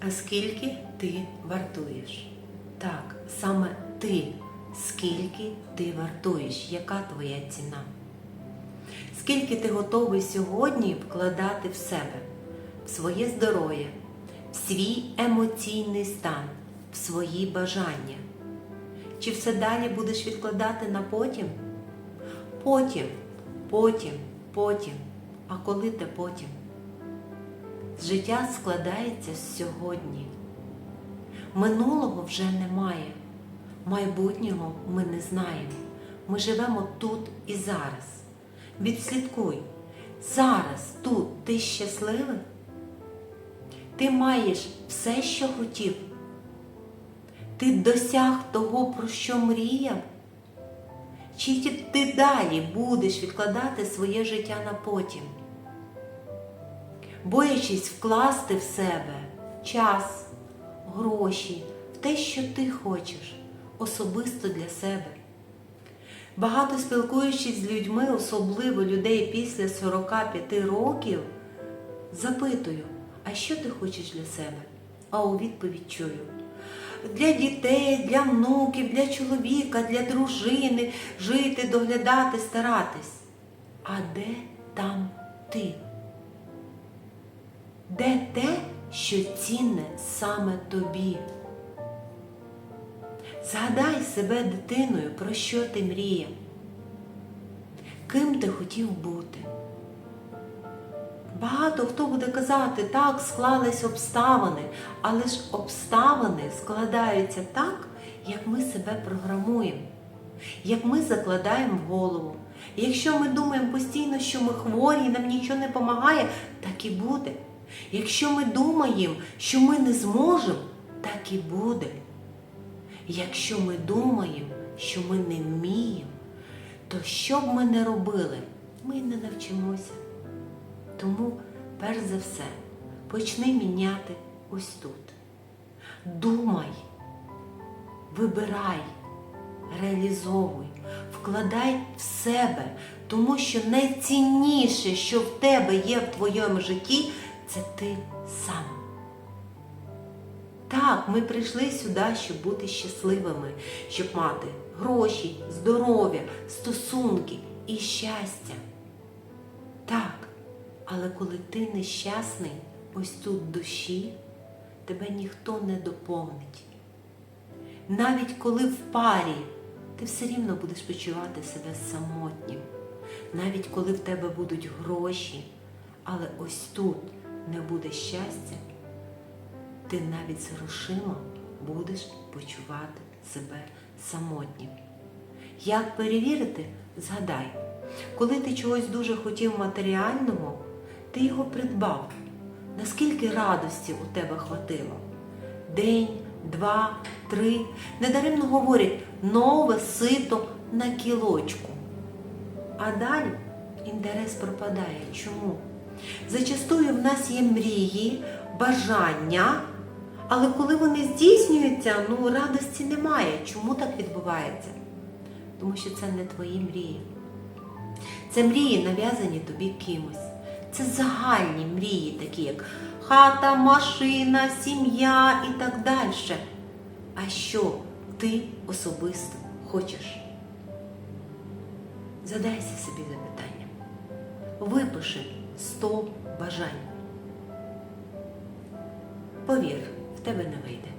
А скільки ти вартуєш? Так, саме ти, скільки ти вартуєш, яка твоя ціна? Скільки ти готовий сьогодні вкладати в себе, в своє здоров'я, в свій емоційний стан, в свої бажання? Чи все далі будеш відкладати на потім? Потім, потім, потім. А коли те потім? Життя складається з сьогодні. Минулого вже немає. Майбутнього ми не знаємо. Ми живемо тут і зараз. Відслідкуй. Зараз тут ти щасливий? Ти маєш все, що хотів. Ти досяг того, про що мріяв? Чи ти далі будеш відкладати своє життя на потім? Боячись вкласти в себе час, гроші, в те, що ти хочеш, особисто для себе. Багато спілкуючись з людьми, особливо людей після 45 років, запитую, а що ти хочеш для себе? А у відповідь чую. Для дітей, для внуків, для чоловіка, для дружини жити, доглядати, старатись. А де там ти? Де те, що цінне саме тобі? Згадай себе дитиною, про що ти мріяв, ким ти хотів бути. Багато хто буде казати, так, склались обставини, але ж обставини складаються так, як ми себе програмуємо, як ми закладаємо голову. Якщо ми думаємо постійно, що ми хворі і нам нічого не допомагає, так і буде. Якщо ми думаємо, що ми не зможемо, так і буде. Якщо ми думаємо, що ми не вміємо, то що б ми не робили, ми не навчимося. Тому, перш за все, почни міняти ось тут. Думай, вибирай, реалізовуй, вкладай в себе, тому що найцінніше, що в тебе є в твоєму житті, це ти сам. Так, ми прийшли сюди, щоб бути щасливими, щоб мати гроші, здоров'я, стосунки і щастя. Так, але коли ти нещасний, ось тут душі, тебе ніхто не доповнить. Навіть коли в парі ти все рівно будеш почувати себе самотнім. Навіть коли в тебе будуть гроші, але ось тут не буде щастя, ти навіть з грошима будеш почувати себе самотнім. Як перевірити? Згадай, коли ти чогось дуже хотів матеріального, ти його придбав. Наскільки радості у тебе хватило? День, два, три. Недаремно говорять нове сито на кілочку. А далі інтерес пропадає. Чому? Зачастую в нас є мрії, бажання, але коли вони здійснюються, ну радості немає. Чому так відбувається? Тому що це не твої мрії. Це мрії нав'язані тобі кимось. Це загальні мрії, такі як хата, машина, сім'я і так далі. А що ти особисто хочеш? Задайся собі запитанням. Випиши 100 бажань. Повір, в тебе не вийде.